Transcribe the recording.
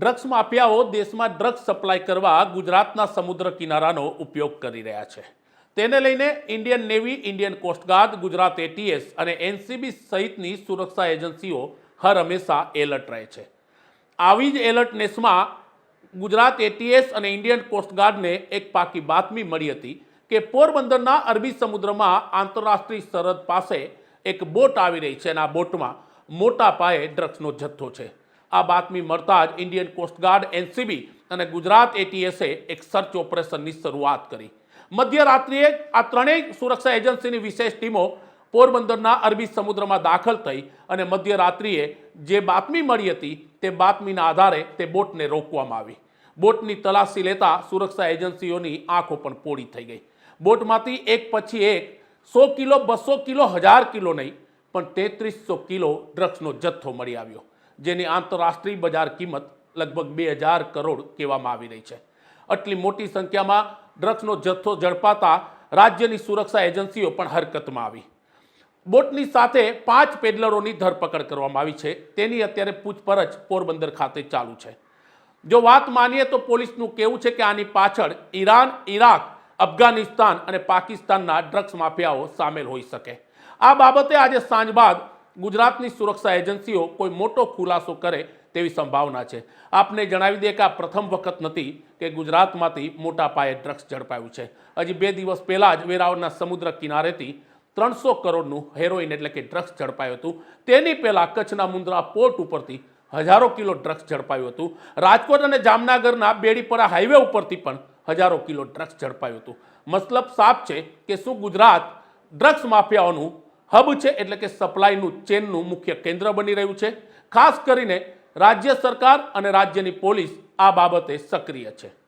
Drugs માફિયાઓ દેશમાં drugs supply કરવા ગુજરાતના સમુદ્ર કિનારાનો ઉપયોગ કરી રહ્યા છે. તેને લઈને Indian navy Indian coastguard Gujarat ATS અને એનસીબી સહિતની સુરક્ષા એજન્સીઓ હર હંમેશા એલર્ટ રહે છે. આવી જ એલર્ટનેસમાં ગુજરાત એટીએસ અને ઇન્ડિયન કોસ્ટગાર્ડને એક પાકી બાતમી મળી હતી કે પોરબંદરના અરબી સમુદ્રમાં આંતરરાષ્ટ્રીય સરહદ પાસે એક બોટ આવી રહી છે અને આ બોટમાં મોટા પાયે ડ્રગ્સનો જથ્થો છે. આ બાતમી મળતા જ ઇન્ડિયન કોસ્ટગાર્ડ એનસીબી અને ગુજરાત એટીએસે એક સર્ચ ઓપરેશનની શરૂઆત કરી. મધ્યરાત્રિએ આ ત્રણેય સુરક્ષા એજન્સીની વિશેષ ટીમો પોરબંદરના અરબી સમુદ્રમાં દાખલ થઈ અને મધ્યરાત્રિએ જે બાતમી મળી હતી તે બાતમીના આધારે તે બોટને રોકવામાં આવી. બોટની તલાશી લેતા સુરક્ષા એજન્સીઓની આંખો પણ પોળી થઈ ગઈ. બોટમાંથી એક પછી એક સો કિલો, બસો કિલો, હજાર કિલો નહીં, પણ તેત્રીસો કિલો ડ્રગ્સનો જથ્થો મળી આવ્યો. જેની આંતરરાષ્ટ્રીય બજાર કિંમત લગભગ બે હજાર કરોડ કહેવામાં આવી રહી છે. આટલી મોટી સંખ્યામાં ડ્રગ્સનો જથ્થો ઝડપાતા રાજ્યની સુરક્ષા એજન્સીઓ પણ હરકતમાં આવી. બોટની સાથે પાંચ પેડલરોની ધરપકડ કરવામાં આવી છે. તેની અત્યારે પૂછપરછ પોરબંદર ખાતે ચાલુ છે. જો વાત માનીએ તો પોલીસનું કહેવું છે કે આની પાછળ ઈરાન, ઈરાક, અફઘાનિસ્તાન અને પાકિસ્તાનના ડ્રગ્સ માફિયાઓ સામેલ હોઈ શકે. આ બાબતે આજે સાંજ બાદ ગુજરાતની સુરક્ષા એજન્સીઓ કોઈ મોટો ખુલાસો કરે તેવી સંભાવના છે. આપને જણાવી દે કે આ પ્રથમ વખત નથી કે ગુજરાતમાંથી મોટા પાયે ડ્રગ્સ ઝડપાયું છે. હજી બે દિવસ પહેલાં જ વેરાવળના સમુદ્ર કિનારેથી ત્રણસો કરોડનું હેરોઇન એટલે કે ડ્રગ્સ ઝડપાયું હતું. તેની પહેલાં કચ્છના મુન્દ્રા પોર્ટ ઉપરથી હજારો કિલો ડ્રગ્સ ઝડપાયું હતું. રાજકોટ અને જામનગરના બેડીપરા હાઈવે ઉપરથી પણ હજારો કિલો ડ્રગ્સ ઝડપાયું હતું. મતલબ સાફ છે કે શું ગુજરાત ડ્રગ્સ માફિયાઓનું હબ છે એટલે કે સપ્લાયનું ચેનનું મુખ્ય કેન્દ્ર બની રહ્યું છે. ખાસ કરીને રાજ્ય સરકાર અને રાજ્યની પોલીસ આ બાબતે સક્રિય છે.